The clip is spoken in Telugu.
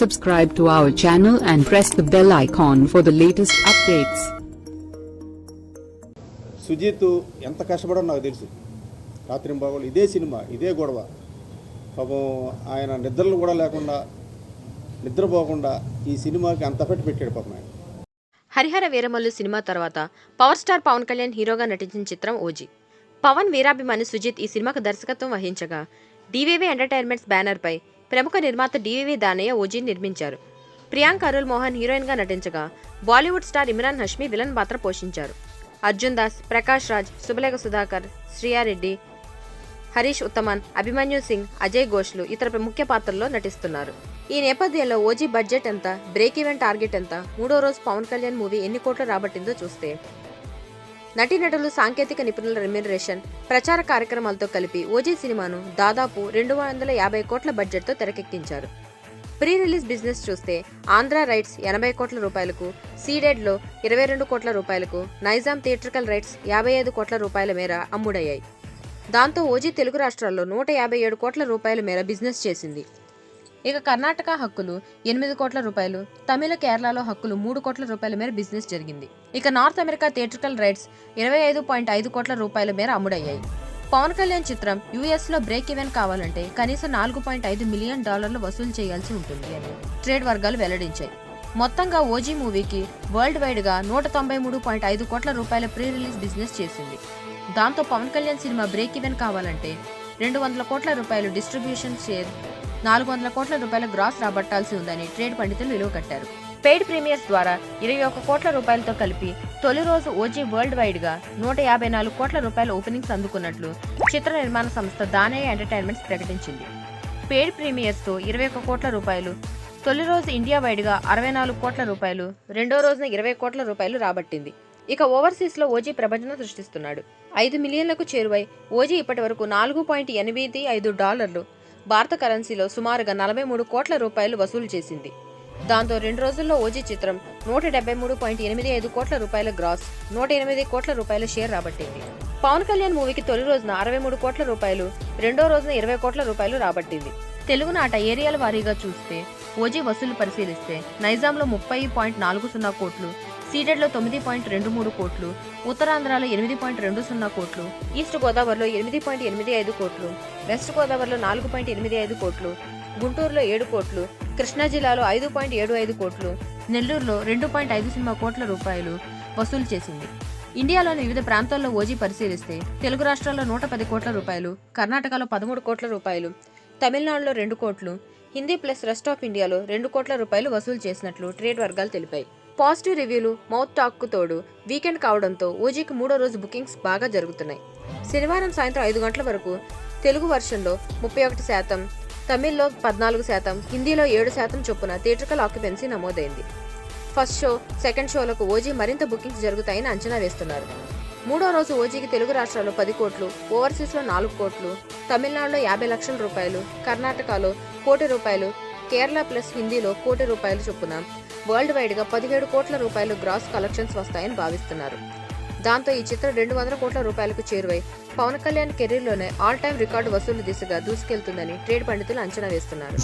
Subscribe to our channel and press the bell icon for the latest updates. Sujeeth ఎంత కష్టపడో నాకు తెలుసు. రాత్రి బాగోలు ఇదే సినిమా ఇదే గొడవ. పాపం ఆయన నిద్రలు కూడా లేకుండా నిద్రపోకుండా ఈ సినిమాకి అంత పెట్టి పెట్టాడు పాపం ఆయన. హరిహర వీరమల్లు సినిమా తర్వాత పవర్ స్టార్ పవన్ కళ్యాణ్ హీరోగా నటించిన చిత్రం ఓజీ. పవన్ వీరాభిమాని సుజిత్ ఈ సినిమాకు దర్శకత్వం వహించగా డివివి ఎంటర్టైన్మెంట్స్ బ్యానర్పై ప్రముఖ నిర్మాత డివివి దానయ్య ఓజీని నిర్మించారు. ప్రియాంక్ అరుల్ మోహన్ హీరోయిన్గా నటించగా Bollywood star Imran Hashmi villain పాత్ర పోషించారు. అర్జున్ దాస్ ప్రకాష్ రాజ్ శుభలేఖ సుధాకర్ శ్రీయారెడ్డి హరీష్ ఉత్తమన్ అభిమన్యు సింగ్ అజయ్ ఘోష్లు ఇతర ముఖ్య పాత్రల్లో నటిస్తున్నారు. ఈ నేపథ్యంలో ఓజీ బడ్జెట్ ఎంత బ్రేక్ ఈవెన్ టార్గెట్ ఎంత మూడో రోజు పవన్ కళ్యాణ్ మూవీ ఎన్ని కోట్లు రాబట్టిందో చూస్తే నటీనటులు సాంకేతిక నిపుణుల రెమ్యునరేషన్ ప్రచార కార్యక్రమాలతో కలిపి ఓజీ సినిమాను దాదాపు రెండు వందల యాభై కోట్ల బడ్జెట్తో తెరకెక్కించారు. ప్రీ రిలీజ్ బిజినెస్ చూస్తే ఆంధ్ర రైట్స్ ఎనభై కోట్ల రూపాయలకు సీడెడ్లో ఇరవై రెండు కోట్ల రూపాయలకు నైజాం థియేట్రికల్ రైట్స్ యాభై ఐదు కోట్ల రూపాయల మేర అమ్ముడయ్యాయి. దాంతో ఓజీ తెలుగు రాష్ట్రాల్లో నూట యాభై ఏడు కోట్ల రూపాయల మేర బిజినెస్ చేసింది. ఇక కర్ణాటక హక్కులు ఎనిమిది కోట్ల రూపాయలు తమిళ కేరళలో హక్కులు మూడు కోట్ల రూపాయల మేర బిజినెస్ జరిగింది. ఇక నార్త్ అమెరికా థియేట్రికల్ రైట్స్ ఇరవై ఐదు పాయింట్ ఐదు కోట్ల రూపాయల మేర అమ్ముడయ్యాయి. పవన్ కళ్యాణ్ చిత్రం యుఎస్లో బ్రేక్ ఈవెన్ కావాలంటే కనీసం నాలుగు పాయింట్ ఐదు మిలియన్ డాలర్లు వసూలు చేయాల్సి ఉంటుంది అని ట్రేడ్ వర్గాలు వెల్లడించాయి. మొత్తంగా ఓజీ మూవీకి వరల్డ్ వైడ్గా నూట తొంభై మూడు పాయింట్ ఐదు కోట్ల రూపాయల ప్రీ రిలీజ్ బిజినెస్ చేసింది. దాంతో Pawan Kalyan cinema break even కావాలంటే రెండు వందల కోట్ల రూపాయలు డిస్ట్రిబ్యూషన్ షేర్ నాలుగు వందల కోట్ల రూపాయల గ్రాస్ రాబట్టాల్సి ఉందని ట్రేడ్ పండితులు విలువ కట్టారు. పెయిడ్ ప్రీమియర్స్ ద్వారా ఇరవై ఒక్క కోట్ల రూపాయలతో కలిపి తొలి రోజు ఓజీ వరల్డ్ వైడ్గా నూట యాభై నాలుగు కోట్ల రూపాయల ఓపెనింగ్స్ అందుకున్నట్లు చిత్ర నిర్మాణ సంస్థ దానయ్య ఎంటర్టైన్మెంట్స్ ప్రకటించింది. పెయిడ్ ప్రీమియర్స్తో ఇరవై ఒక్క కోట్ల రూపాయలు తొలి రోజు ఇండియా వైడ్గా అరవై నాలుగు కోట్ల రూపాయలు రెండో రోజున ఇరవై కోట్ల రూపాయలు రాబట్టింది. ఇక ఓవర్సీస్లో ఓజీ ప్రపంచం సృష్టిస్తున్నాడు. ఐదు మిలియన్లకు చేరువై ఓజీ ఇప్పటి వరకు నాలుగు పాయింట్ ఎనిమిది ఐదు డాలర్లు భారత కరెన్సీలో సుమారుగా నలభై మూడు కోట్ల రూపాయలు వసూలు చేసింది. దాంతో రెండు రోజుల్లో ఓజీ చిత్రం నూట డెబ్బై మూడు పాయింట్ ఎనిమిది ఐదు కోట్ల రూపాయల గ్రాస్ నూట ఎనిమిది కోట్ల రూపాయల షేర్ రాబట్టింది. పవన్ కళ్యాణ్ మూవీకి తొలి రోజున అరవై మూడు కోట్ల రూపాయలు రెండో రోజున ఇరవై కోట్ల రూపాయలు రాబట్టింది. తెలుగునాట ఏరియాల వారీగా చూస్తే ఓజీ వసూలు పరిశీలిస్తే నైజాంలో ముప్పై పాయింట్ నాలుగు సున్నా కోట్లు సీడెడ్లో తొమ్మిది పాయింట్ రెండు మూడు కోట్లు ఉత్తరాంధ్రలో ఎనిమిది పాయింట్ రెండు సున్నా కోట్లు ఈస్ట్ గోదావరిలో ఎనిమిది పాయింట్ ఎనిమిది ఐదు కోట్లు వెస్ట్ గోదావరిలో నాలుగు పాయింట్ ఎనిమిది ఐదు కోట్లు గుంటూరులో ఏడు కోట్లు కృష్ణా జిల్లాలో ఐదు పాయింట్ ఏడు ఐదు కోట్లు నెల్లూరులో రెండు పాయింట్ ఐదు సున్నా కోట్ల రూపాయలు వసూలు చేసింది. ఇండియాలోని వివిధ ప్రాంతాల్లో ఓజీ పరిశీలిస్తే తెలుగు రాష్ట్రాల్లో నూట పది కోట్ల రూపాయలు కర్ణాటకలో పదమూడు కోట్ల రూపాయలు తమిళనాడులో రెండు కోట్లు హిందీ ప్లస్ రెస్ట్ ఆఫ్ ఇండియాలో రెండు కోట్ల రూపాయలు వసూలు చేసినట్లు ట్రేడ్ వర్గాలు తెలిపాయి. పాజిటివ్ రివ్యూలు మౌత్ టాక్కు తోడు వీకెండ్ కావడంతో ఓజీకి మూడో రోజు బుకింగ్స్ బాగా జరుగుతున్నాయి. శనివారం సాయంత్రం ఐదు గంటల వరకు తెలుగు వర్షన్లో ముప్పై ఒకటి శాతం తమిళ్ళో పద్నాలుగు శాతం హిందీలో ఏడు శాతం చొప్పున థియేట్రికల్ ఆక్యుపెన్సీ నమోదైంది. ఫస్ట్ షో సెకండ్ షోలకు ఓజీ మరింత బుకింగ్స్ జరుగుతాయని అంచనా వేస్తున్నారు. మూడో రోజు ఓజీకి తెలుగు రాష్ట్రాల్లో పది కోట్లు ఓవర్సీస్లో నాలుగు కోట్లు తమిళనాడులో యాభై లక్షల రూపాయలు కర్ణాటకలో కోటి రూపాయలు కేరళ ప్లస్ హిందీలో కోటి రూపాయలు చొప్పున వరల్డ్ వైడ్గా పదిహేడు కోట్ల రూపాయలు గ్రాస్ కలెక్షన్స్ వస్తాయని భావిస్తున్నారు. దాంతో ఈ చిత్రం రెండు వందల కోట్ల రూపాయలకు చేరువై పవన్ కళ్యాణ్ కెరీర్లోనే ఆల్ టైమ్ రికార్డు వసూలు దిశగా దూసుకెళ్తుందని ట్రేడ్ పండితులు అంచనా వేస్తున్నారు.